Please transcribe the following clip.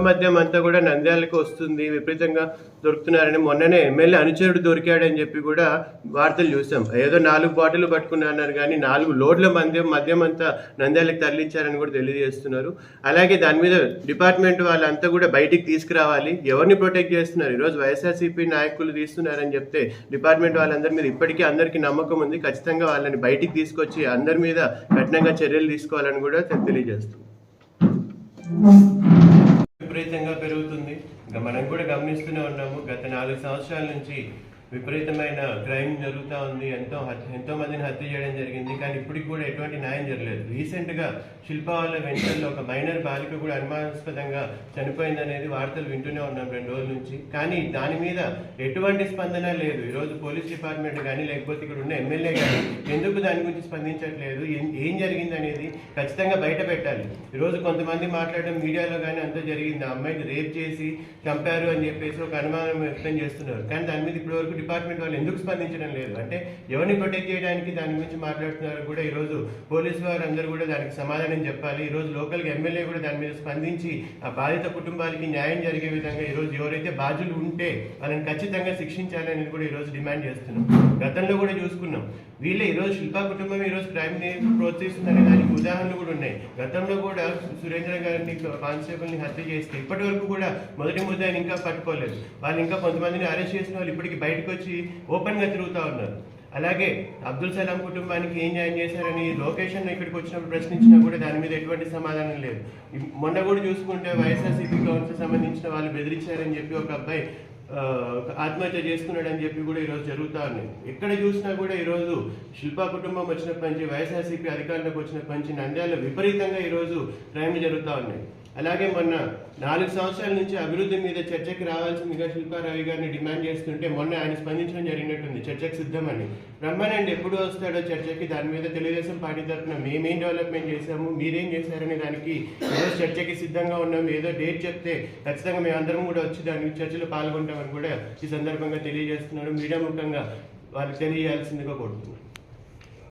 మద్యం అంతా కూడా నంద్యాలకు వస్తుంది విపరీతంగా దొరుకుతున్నారని మొన్ననే ఎమ్మెల్యే అనుచరుడు దొరికాడని చెప్పి కూడా వార్తలు చూసాం. ఏదో నాలుగు బాటిల్ పట్టుకున్నారు కానీ నాలుగు లోడ్ల మద్యం మద్యం అంతా నంద్యాలకు తరలించారని కూడా తెలియజేస్తున్నారు. అలాగే దాని మీద డిపార్ట్మెంట్ వాళ్ళంతా కూడా బయటికి తీసుకురావాలి. ఎవరిని ప్రొటెక్ట్ చేస్తున్నారు? ఈరోజు వైఎస్ఆర్సీపీ నాయకులు తీస్తున్నారని చెప్తే డిపార్ట్మెంట్ వాళ్ళందరి మీద ఇప్పటికీ అందరికీ నమ్మకం ఉంది. ఖచ్చితంగా వాళ్ళని బయటికి తీసుకొచ్చి అందరి మీద కఠినంగా చర్యలు తీసుకోవాలని కూడా తె- తెలియజేస్తుంది విపరీతంగా పెరుగుతుంది. ఇంకా మనం కూడా గమనిస్తూనే ఉన్నాము గత నాలుగు సంవత్సరాల నుంచి విపరీతమైన క్రైమ్ జరుగుతూ ఉంది. ఎంతో హత్య- ఎంతో మందిని హత్య చేయడం జరిగింది. కానీ ఇప్పటికి కూడా ఎటువంటి న్యాయం జరగలేదు. రీసెంట్గా శిల్ప వాళ్ళ వెంటర్లో ఒక మైనర్ బాలిక కూడా అనుమానాస్పదంగా చనిపోయిందనేది వార్తలు వింటూనే ఉన్నాం రెండు రోజుల నుంచి. కానీ దాని మీద ఎటువంటి స్పందన లేదు. ఈరోజు పోలీస్ డిపార్ట్మెంట్ కానీ లేకపోతే ఇక్కడ ఉన్న ఎమ్మెల్యే కానీ ఎందుకు దాని గురించి స్పందించట్లేదు? ఏం- ఏం జరిగింది అనేది ఖచ్చితంగా బయట పెట్టాలి. ఈరోజు కొంతమంది మాట్లాడడం మీడియాలో కానీ అంతా జరిగింది. ఆ అమ్మాయిని రేప్ చేసి చంపారు అని చెప్పేసి ఒక అనుమానం వ్యక్తం చేస్తున్నారు. కానీ దాని మీద ఇప్పటివరకు డిపార్ట్మెంట్ వాళ్ళు ఎందుకు స్పందించడం లేదు? అంటే ఎవరిని ప్రొటెక్ట్ చేయడానికి దాని గురించి మాట్లాడుతున్నారు కూడా ఈరోజు పోలీసు వారు అందరూ కూడా దానికి సమాధానం చెప్పాలి. ఈరోజు లోకల్గా ఎమ్మెల్యే కూడా దాని మీద స్పందించి ఆ బాధిత కుటుంబాలకి న్యాయం జరిగే విధంగా ఈరోజు ఎవరైతే బాధ్యులు ఉంటే వాళ్ళని ఖచ్చితంగా శిక్షించాలి అనేది కూడా ఈరోజు డిమాండ్ చేస్తున్నాం. గతంలో కూడా చూసుకున్నాం. వీళ్ళే ఈరోజు శిల్పా కుటుంబం ఈరోజు క్రైమ్ని ప్రోత్సహిస్తుందనే దానికి ఉదాహరణలు కూడా ఉన్నాయి. గతంలో కూడా సురేంద్ర గారిని కానిస్టేబుల్ని హత్య చేస్తే ఇప్పటి వరకు కూడా మొదటి ముద్దాయిని ఇంకా పట్టుకోలేదు. వాళ్ళు ఇంకా కొంతమందిని అరెస్ట్ చేసిన వాళ్ళు ఇప్పటికి బయటకు వచ్చి ఓపెన్గా తిరుగుతా ఉన్నారు. అలాగే అబ్దుల్ సలాం కుటుంబానికి ఏం న్యాయం చేశారని లొకేషన్ ఇక్కడికి వచ్చినప్పుడు ప్రశ్నించినా కూడా దాని మీద ఎటువంటి సమాధానం లేదు. మొన్న కూడా చూసుకుంటే వైఎస్ఆర్సీపీ కౌన్సిల్ సంబంధించిన వాళ్ళు బెదిరించారని చెప్పి ఒక అబ్బాయి ఆత్మహత్య చేసుకున్నాడని చెప్పి కూడా ఈరోజు జరుగుతూ ఉన్నాయి ఎక్కడ చూసినా కూడా ఈరోజు శిల్పా కుటుంబం వచ్చినప్పటి నుంచి వైఎస్ఆర్సీపీ అధికారంలోకి వచ్చినప్పటి నుంచి నంద్యాల విపరీతంగా ఈరోజు క్రైమ్ జరుగుతూ ఉన్నాయి. అలాగే మొన్న నాలుగు సంవత్సరాల నుంచి అభివృద్ధి మీద చర్చకి రావాల్సిందిగా శిల్పారావి గారిని డిమాండ్ చేస్తుంటే మొన్న ఆయన స్పందించడం జరిగినట్టుంది. చర్చకు సిద్ధమని. రమ్మనండి ఎప్పుడు వస్తాడో చర్చకి దాని మీద తెలుగుదేశం పార్టీ తరఫున మేమేం డెవలప్మెంట్ చేశాము మీరేం చేశారనే దానికి ఈరోజు చర్చకి సిద్ధంగా ఉన్నాం. ఏదో డేట్ చెప్తే ఖచ్చితంగా మేమందరం కూడా వచ్చి దాని చర్చలో పాల్గొంటామని కూడా ఈ సందర్భంగా తెలియజేస్తున్నాను. మీడియా ముఖంగా వాళ్ళకి తెలియజేయాల్సిందిగా కోరుతున్నాను.